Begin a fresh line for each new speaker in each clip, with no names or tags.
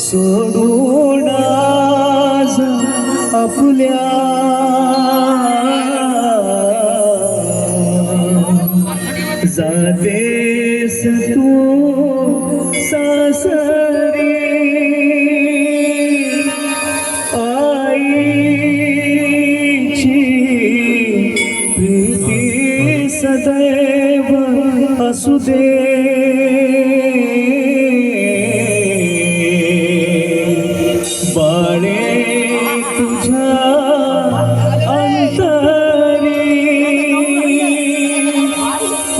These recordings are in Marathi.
सोडून आपल्या जातेस तू सासरी. आईची प्रीती सदैव असू दे.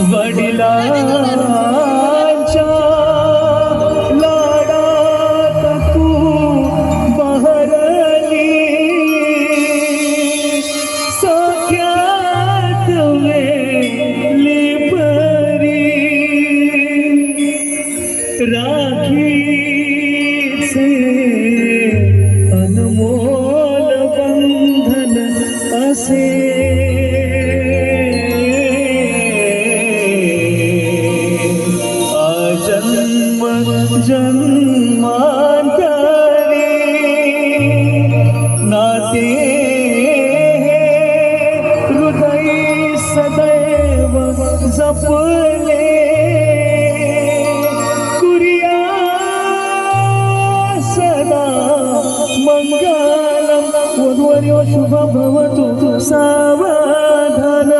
वडिलांच्या लाडात तू बहरली. सख्यात वेली परी. राखीचे अनमोल जन्मांतरी नाते हृदय सदैव जपले. कुरिया सदा मंगलम. वधूवर्यो शुभ भवतु सा